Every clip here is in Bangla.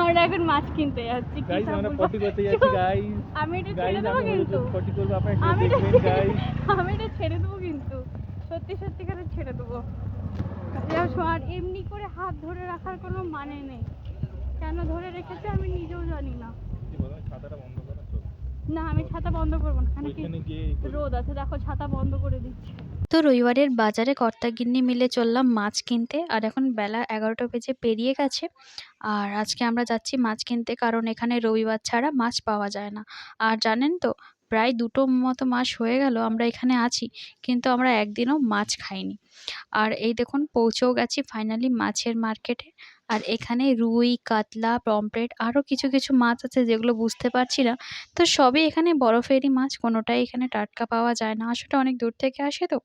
আমরা এখন মাছ কিনতে যাচ্ছি গাইস আমরা পটি করতে যাচ্ছি গাইস আমি এটা ছেড়ে দেবো কিন্তু। পটি করব আপনারা আমি এটা আমি এটা ছেড়ে দেবো কিন্তু। সত্যি সত্যি করে ছেড়ে দেবো। আর এমনি করে হাত ধরে রাখার কোনো মানে নেই। কেন ধরে রেখেছে আমি নিজেও জানি না। বন্ধ না আমি ছাতা বন্ধ করব না কেন কি রোদ আছে দেখো ছাতা বন্ধ করে দিচ্ছি। তো রবিবারের বাজারে কর্তাগিন্নি মিলে চললাম মাছ কিনতে আর এখন বেলা এগারোটা বেজে পেরিয়ে গেছে আর আজকে আমরা যাচ্ছি মাছ কিনতে কারণ এখানে রবিবার ছাড়া মাছ পাওয়া যায় না। আর জানেন তো প্রায় দুটো মতো মাস হয়ে গেল আমরা এখানে আছি কিন্তু আমরা একদিনও মাছ খাইনি। আর এই দেখুন পৌঁছেও গেছি ফাইনালি মাছের মার্কেটে আর এখানে রুই, কাতলা, পমফ্রেট আরও কিছু কিছু মাছ আছে যেগুলো বুঝতে পারছি না। তো সবই এখানে বরফেরই মাছ, কোনোটাই এখানে টাটকা পাওয়া যায় না। আসলে অনেক দূর থেকে আসে তো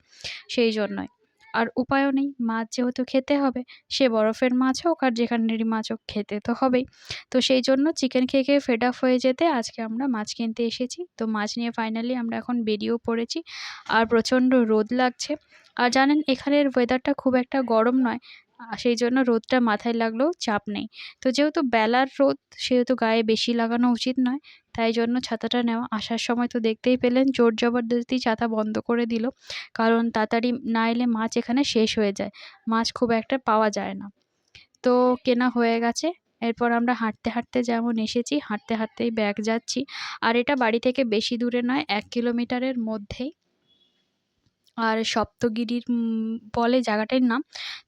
সেই জন্যই। আর উপায়ও নেই, মাছ যেহেতু খেতে হবে, সে বরফের মাছ হোক আর যেখানেরই মাছ হোক খেতে তো হবেই। তো সেই জন্য চিকেন খেয়ে খেয়ে ফেড আপ হয়ে যেতে আজকে আমরা মাছ কিনতে এসেছি। তো মাছ নিয়ে ফাইনালি আমরা এখন বেরিয়েও পড়েছি। আর প্রচণ্ড রোদ লাগছে। আর জানেন, এখানের ওয়েদারটা খুব একটা গরম নয়। সেই জন্য রোদটা মাথায় লাগলেও চাপ নেই। তো যেহেতু বেলার রোদ, সেহেতু গায়ে বেশি লাগানো উচিত নয়, তাই জন্য ছাতাটা নেওয়া। আসার সময় তো দেখতেই পেলেন, জোর জবরদস্তি ছাতা বন্ধ করে দিল, কারণ তাড়াতাড়ি না এলে মাছ এখানে শেষ হয়ে যায়। মাছ খুব একটা পাওয়া যায় না। তো কেনা হয়ে গেছে, এরপর আমরা হাঁটতে হাঁটতে যেমন এসেছি, হাঁটতে হাঁটতেই ব্যাগ যাচ্ছি। আর এটা বাড়ি থেকে বেশি দূরে নয়, এক কিলোমিটারের মধ্যেই। আর সপ্তগিরির বলে জায়গাটার নাম।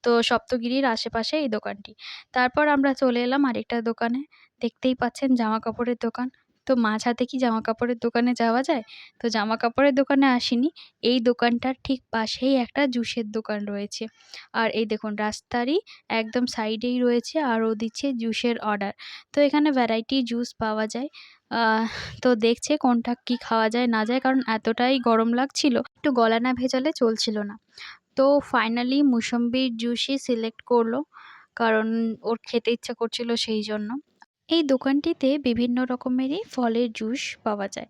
তো সপ্তগিরির আশেপাশে এই দোকানটি। তারপর আমরা চলে এলাম আরেকটা দোকানে। দেখতেই পাচ্ছেন জামা কাপড়ের দোকান। তো মাছ হাতে কি জামা কাপড়ের দোকানে যাওয়া যায়? তো জামা কাপড়ের দোকানে আসিনি। এই দোকানটার ঠিক পাশেই একটা জুসের দোকান রয়েছে। আর এই দেখুন, রাস্তারই একদম সাইডেই রয়েছে আর ও দিচ্ছে জুসের অর্ডার। তো এখানে ভ্যারাইটি জুস পাওয়া যায়। তো দেখছে কোনটা কি খাওয়া যায় না যায়, কারণ এতটাই গরম লাগছিল, একটু গলা না ভেজালে চলছিল না। তো ফাইনালি মুসম্বির জুসই সিলেক্ট করল, কারণ ওর খেতে ইচ্ছা করছিল সেই জন্য। এই দোকানটিতে বিভিন্ন রকমেরই ফলের জুস পাওয়া যায়।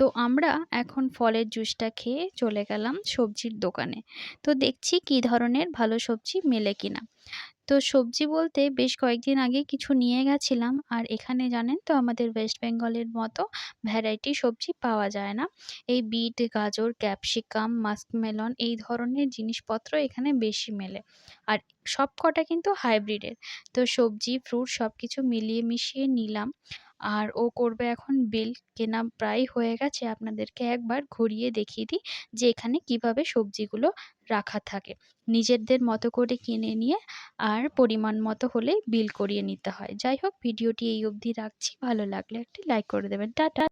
তো আমরা এখন ফলের জুসটা খেয়ে চলে গেলাম সবজির দোকানে। তো দেখছি কী ধরনের ভালো সবজি মেলে কিনা। তো সবজি বলতে বেশ কয়েকদিন আগে কিছু নিয়ে গেছিলাম, আর এখানে জানেন তো আমাদের ওয়েস্ট বেঙ্গলের মতো ভ্যারাইটি সবজি পাওয়া যায় না। এই বিট, গাজর, ক্যাপসিকাম, মাস্কমেলন এই ধরনের জিনিসপত্র এখানে বেশি মেলে। আর সব কটা কিন্তু হাইব্রিডের। তো সবজি, ফ্রুট সব কিছু মিলিয়ে মিশিয়ে নিলাম। আর ও করবে এখন বিল কেনা প্রায় হয়ে গেছে, আপনাদেরকে একবার ঘুরিয়ে দেখিয়ে দিই যে এখানে কীভাবে সবজিগুলো রাখা থাকে। নিজেদের মতো করে কিনে নিয়ে আর পরিমাণ মতো হলেই বিল করিয়ে নিতে হয়। যাই হোক, ভিডিওটি এই অবধি রাখছি। ভালো লাগলে একটি লাইক করে দেবেন। টাটা!